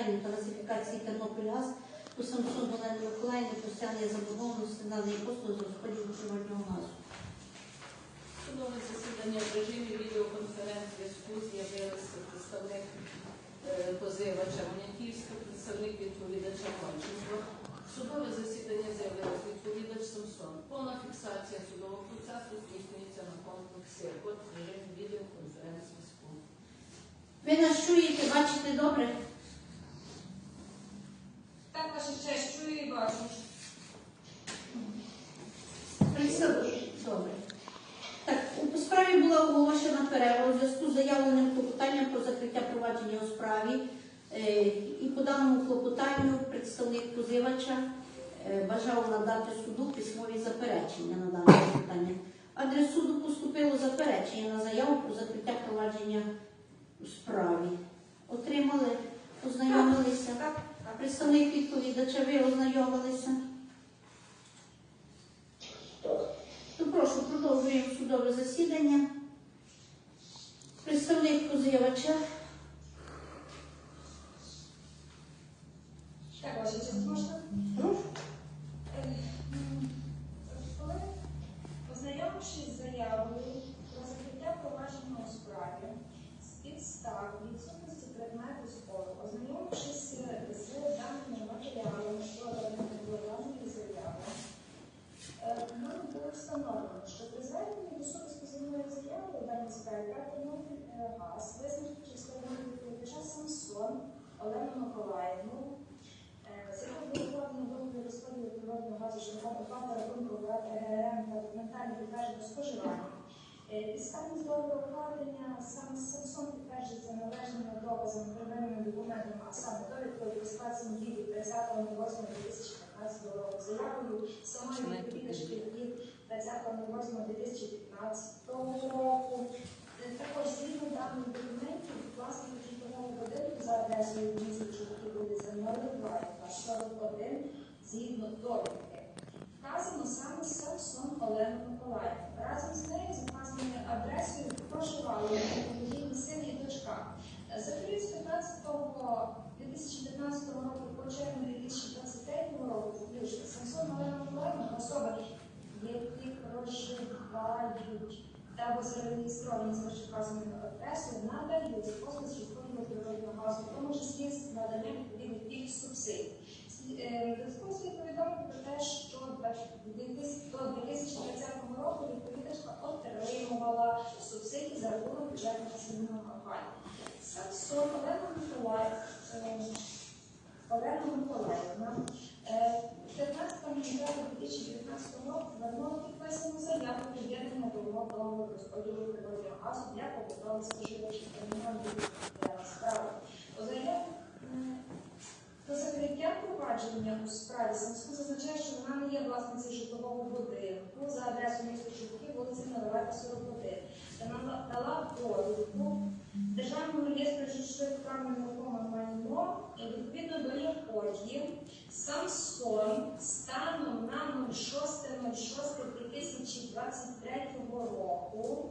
водопостачання та газифікації Тернопільгаз у Самсон Олені Миколаївні постійної заборгованості на неї послуги з розподілу природнього газу. Судове засідання в режимі відеоконференц-зв'язку з'явилися представник е, позивача Моняківська, представник відповідача Гонченко. Судове засідання з'явилось відповідач Самсон. Повна фіксація судового процесу здійснюється на комплексі код в режимі відеоконференц-зв'язку. Ви нас чуєте, бачите добре? Ваша честь, чую і бачу. Добре. Так, у справі була оголошена перерва у зв'язку з заявленим клопотанням про закриття провадження у справі. Е, І по даному клопотанню представник позивача е, бажав надати суду письмові заперечення на дане клопотання. Адрес суду поступило заперечення на заяву про закриття провадження у справі. Отримали, ознайомилися. Представник відповідача, ви ознайомилися? То прошу, продовжуємо судове засідання. Представник позивача. Так, ваша честь, можна? Прошу. Е, м, Коли, ознайомившись з заявою про закриття провадження у справі з підстав відсутності предмету спору, ознайомившись з даними матеріалами щодо даної заяви, е, нам було встановлено, що при зверненні до суду з позивною заявою у даній справі Тернопіль газ визначив часткового відповідача Самсон Олену Миколаївну, е, з якого було укладено договір розподілу природного газу шляхом оплати рахунку ГРМ та документальне підтвердження споживання. Е, Підставність договору укладення саме Самсон підтверджується належними доказами первинними документами, а саме довідкою про складцені дії 30.08.2015 року, заявою самої відповідачки від 20.08.2015 року. Е, Також згідно даних документів, власник житлового будинку за адресою міста Чоловіки вулиця Мордоваєва, 41, згідно довідки. Вказано саме Самсон Олену Миколаївну. Разом з нею за вказаною адресою проживали її син і дочка. За період з 15 2015 року по червень 2023 року включно Самсон Олена Миколаївна особа, які проживають та або зареєстровані з вищевказаною адресою, надають за послуги відповідного природного газу, в тому числі з наданням відповідних субсидій. Зв'язку слід повідомити про те, що до 2020 року відповідачка отримувала субсидії за рахунок бюджетного сімейного компанії. Самсон Олена Миколаїв, е, Олена Миколаївна, е, 15.09.2019 року звернула підписану заяву приєднання до умов договору розподілу природного газу для побутових споживачів термінової справи. До закриття провадження у справі Самску зазначає, що вона не є власницею житлового будинку за адресою міста Чубки, вулиця Наливайка, 41. Та нада- дала довідку Державному реєстру житлових прав на майно, і відповідно до якої Самсон станом на 06.06.2023 року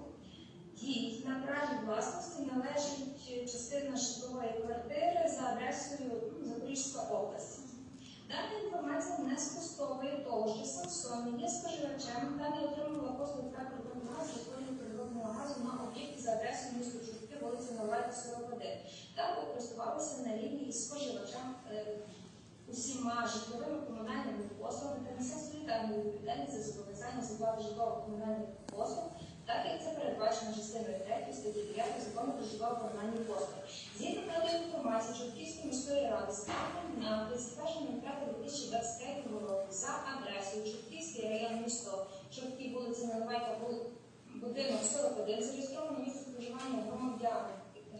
їй на праві власності належить частина житлової квартири за адресою ну, Запорізька область. Дана інформація не спростовує того, що Самсон є споживачем та не отримувала послуг та природного газу якої природного газу на об'єкті за адресою міста Чубки, вулиця Новайка, 41, та користувалася на рівні із споживачем е, усіма житловими комунальними послугами та несе солідарну відповідальність за зобов'язання з житлово-комунальних послуг, так як це передбачено частиною 3 статті 9 закону про житлово-комунальні послуги. Згідно даної інформації Чортківської міської ради станом на 31.05.2023 року за адресою Чортківський район місто Чортків, вулиця Наливайка, будинок 41, зареєстровано місце проживання громадян,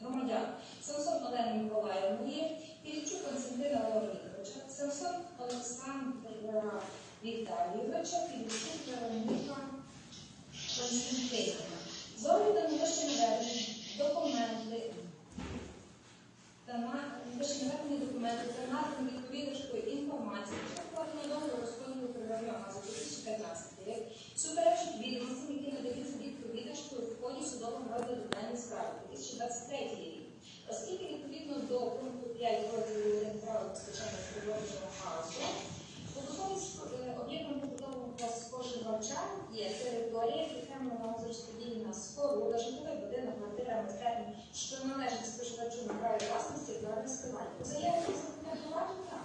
громадян Самсон Олени Миколаївної, Іллічук Константина Леонідовича, Самсон Олександра Віталійовича, Іллічук Вероніка Константинівна. З огляду на вище наведені документи та на вище наведені документи та надану відповідачкою інформації, що вкладено договір розподілу природного газу 2015 рік, суперечить відомостям, які надаються відповідачкою в ході судового розгляду даної справи 2023 рік. Оскільки відповідно до пункту 5 розділу постачання природного газу. Побутовий сп- е, об'єктом побутового споживача є територія, підтримана газорозподільна споруда, житловий будинок, квартира, майстерня, що належить споживачу на праві власності та розкривання. У заяві про провадження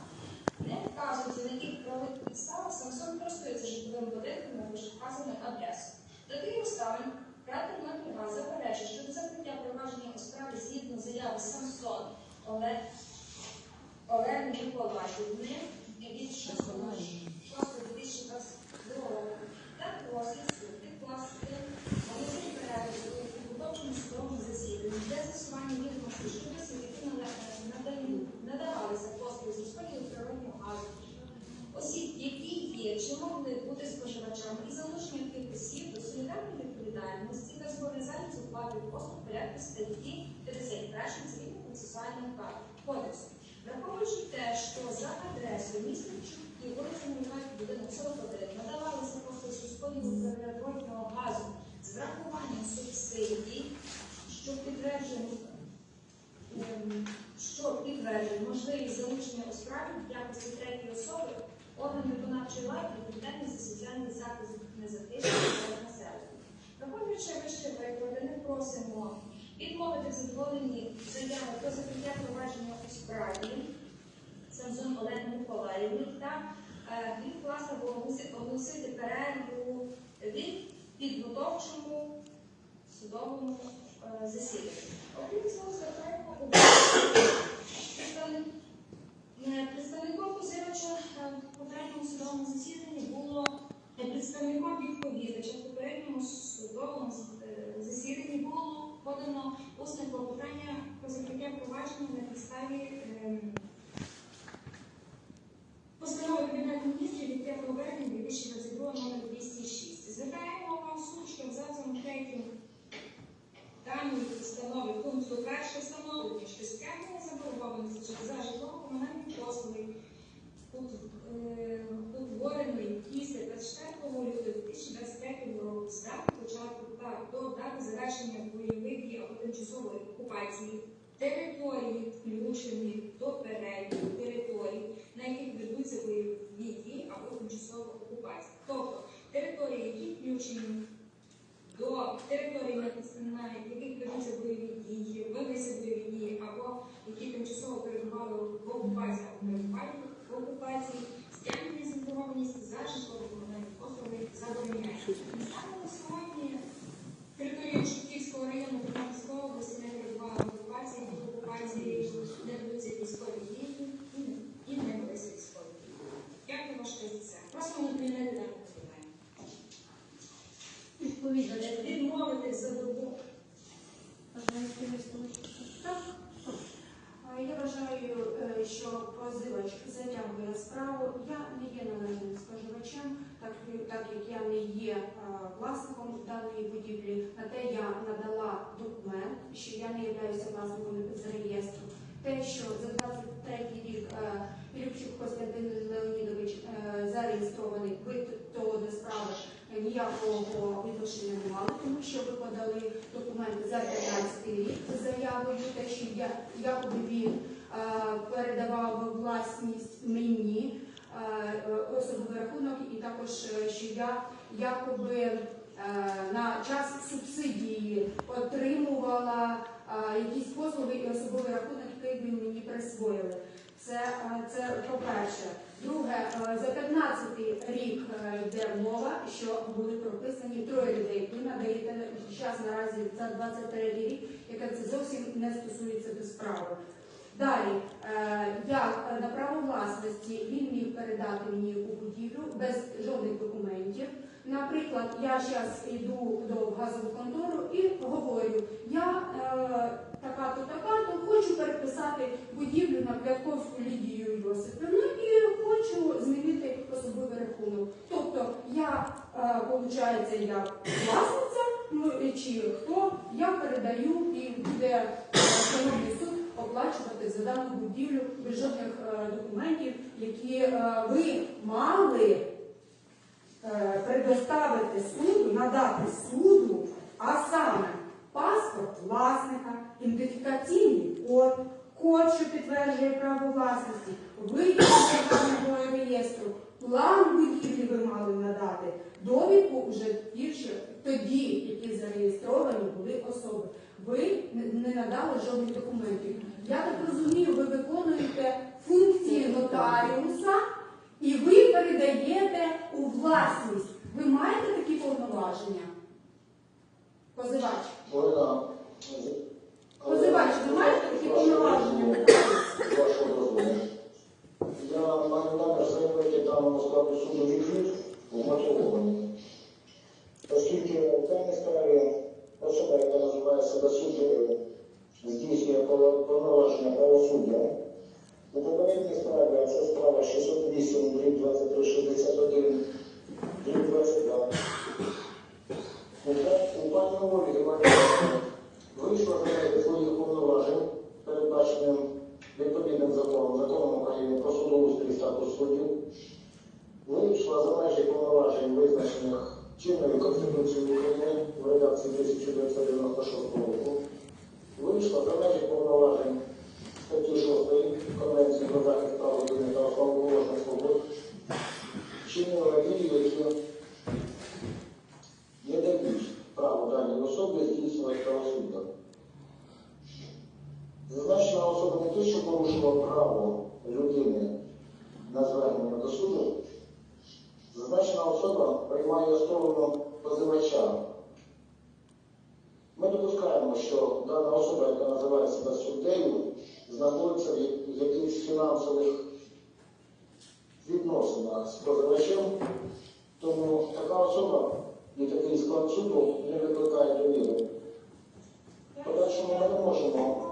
не вказується, на яких правових підставах Самсон користується житловим будинком на вказану адресу. До тих обставин Кратер Накліва заперечує, що до закриття провадження у справі згідно заяви Самсон Олег Олени Миколаївни від 6.2022 року та просить суд відкласти оголосити перегляд у підготовчому судовому засіданні для з'ясування відомостей щодо осіб, які надавалися послуги з розподілу природного осіб, які є чи могли бути споживачами і залучення тих осіб до солідарної відповідальності та зобов'язання оплати послуг порядку статті 51 цивільного процесуального кодексу. Враховуючи те, що за адресою міста Чубки, вулиця Мінімальний будинок 41 надавалися послуги з розподілу природного газу з врахуванням субсидій, що підтверджує ем, що підтверджує можливість залучення у справі в якості третьої особи орган виконавчої влади відповідальний за соціальний захист незахищених населення. Враховуючи вище викладене, просимо відмовити в задоволенні заяви про закриття провадження у справі Самсон Олени Миколаївни та е, відкласти оголосити перерву від підготовчому судовому е, засіданні. Окрім цього, звертаємо увагу представником позивача е, в попередньому судовому засіданні було е, представником відповідача в попередньому судовому е, засіданні було подано усне клопотання про закриття провадження на підставі Постанова Кабінету міністрів від 5 березня 2022 номер 206. Звертаємо вам суд, що абзацом третім даної постанови пункту перше встановлення, що стягнення заборгованості за житлово-комунальні послуги е, після 24 лютого 2023 року з дати початку та до дати завершення бойових дій або тимчасової окупації території, включені до переліку територій, на яких ведуться бойові дії або тимчасова окупація. Тобто території, які включені до територій, на яких ведуться бойові дії, велися бойові дії, або які тимчасово перебували в окупації або в окупації, стягнення заборгованості за житлово-комунальні послуги забороняється. Саме сьогодні територія Шевківського району Тернопільської області не перебувала в окупації, в окупації не ведуться військові дії і не- і не ведуться військові дії. Дякую ваш позиція. Просимо не прийняти дане питання. Відповідача. Відмовити за добу. Так. Я вважаю, е, що позивач затягує справу. Я не є належним споживачем, так, так як я не є е, власником даної будівлі. На те я надала документ, що я не являюся власником з реєстру. Те, що за 23 рік е, Любчук Костянтин Леонідович зареєстрований, ви того до справи ніякого відношення не мали, тому що ви подали документи за 15 рік з заявою, те, що я якоби він е, передавав власність мені е, е, особовий рахунок, і також що я якоби на час субсидії отримувала е, якісь послуги і особовий рахунок, який він мені присвоїли. Це, е, це по-перше. Друге, е, за 15 рік е, йде мова, що були прописані троє людей. Ви надаєте час наразі за 23 рік, яке це зовсім не стосується до справи. Далі, е, як на право власності він міг передати мені яку будівлю без жодних документів. Наприклад, я зараз йду до газову контору і говорю, я е, така-то, така-то, хочу переписати будівлю на П'ятковську Лідію Йосипівну і хочу змінити особовий рахунок. Тобто я, виходить, як власниця, ну чи хто, я передаю і буде е, шановний суд оплачувати за дану будівлю без жодних е, документів, які е, ви мали е, предоставити суду, надати суду, а саме паспорт власника, ідентифікаційний код, код, що підтверджує право власності, витяг державного реєстру, план будівлі ви мали надати, довідку вже більше тоді, які зареєстровані були особи. Ви не надали жодних документів. Я так розумію, ви виконуєте 1997 roku również dokonać pownoważeń Konwencji 6 Konwencji o prawach i prawach jednego osobu oraz pobud silnie ulegli wielkim особа, яка називає себе суддею, знаходиться в якихось фінансових відносинах з позивачем, тому така особа і такий склад суду не викликає довіри. Подальше ми не можемо.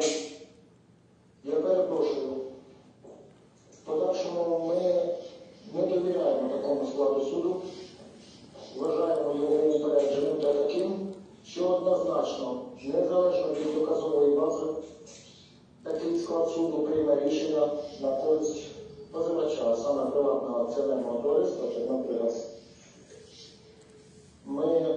Я, я перепрошую. В подальшому ми не довіряємо такому складу суду, вважаємо його упередженим та таким, що однозначно, незалежно від доказової бази, такий склад суду прийме рішення на користь позивача, а саме приватного акціонерного товариства «Тернопільгаз». Ми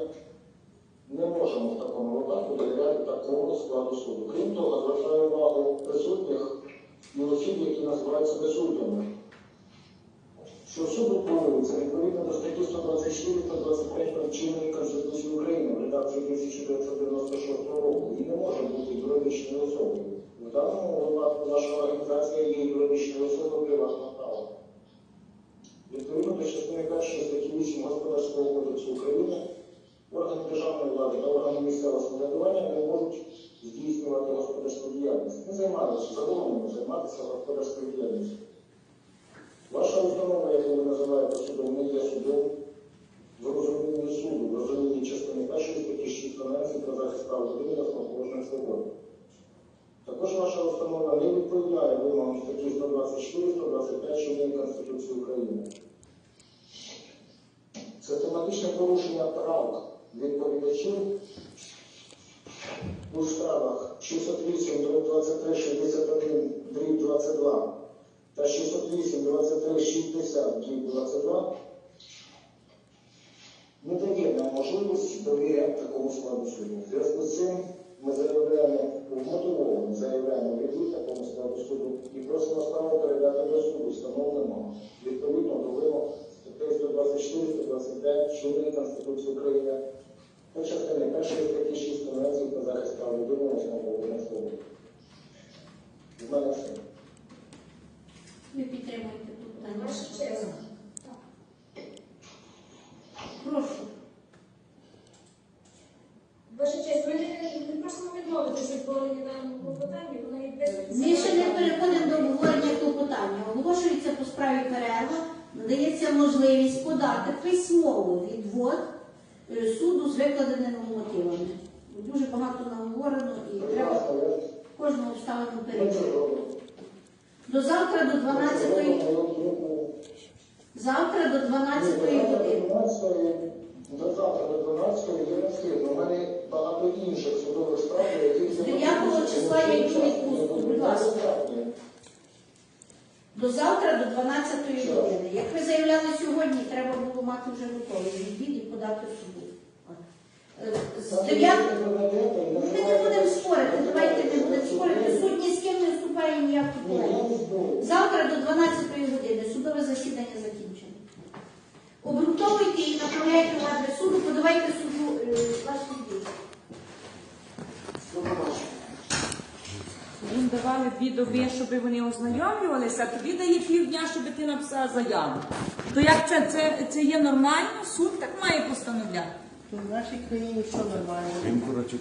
не можемо в такому випадку довіряти такому складу суду. Крім того, звертаю увагу присутніх і осіб, які називають себе що суд утворюється відповідно до статті 124 та 25 чинної Конституції України в редакції 1996 року і не може бути юридичною особою. В даному випадку наша організація є юридичною особою приватного. Відповідно до частини першої статті 8 Господарського кодексу України, органи державної влади та органи місцевого самоврядування не можуть здійснювати господарську діяльність. Не займаються, заборонено займатися господарською діяльністю. Ваша установа, яку ви називаєте судом, не є судом в розумінні суду, в розумінні частини першої статті 6 Конвенції про захист прав людини та основоположних свобод. Також ваша установа не відповідає вимогам статті 124-125 чинної Конституції України. Систематичне порушення прав відповідачів у справах 608 23 61 22 та 608 23 60 22 не дає нам можливість довіряти такому складу суду. В зв'язку з цим ми заявляємо, вмотивовано заявляємо відвід такому складу суду і просимо справу передати до суду, встановлено відповідно до вимог статей 124, 125 чинної Конституції України та частини першої статті 6 Конвенції про захист прав людини та основоположних свобод. В мене все. Ви підтримуєте тут питання? Ваша честь. Прошу. Ваша честь, ми не, не просимо відмовитися від обговорення даного клопотання, воно є без Ми ще не переходимо до обговорення клопотання. Оголошується по справі перерва, надається подати письмовий відвод е, суду з викладеними мотивами. Дуже багато наговорено і треба кожну обставину перевірити. До завтра до 12 завтра до 12 години. До завтра до 12 є наслідно. У мене багато інших судових справ, яких З 9 числа я йду відпустку, будь ласка. До завтра до 12 години. Як ви заявляли сьогодні, треба було мати вже готовий відвід і подати суду. Е, З 9 ми не будемо спорити, давайте не будемо спорити. Суд ні з ким не вступає ніяку полеміку. Завтра до 12 години судове засідання закінчено. Обґрунтовуйте і направляйте в адрес суду, подавайте суду е, ваші дії. Їм давали дві доби, щоб вони ознайомлювалися, а тобі дає півдня, щоб ти написала заяву. То як це, це, це є нормально? Суд так має постановляти. В нашій країні що нормально. Коротше,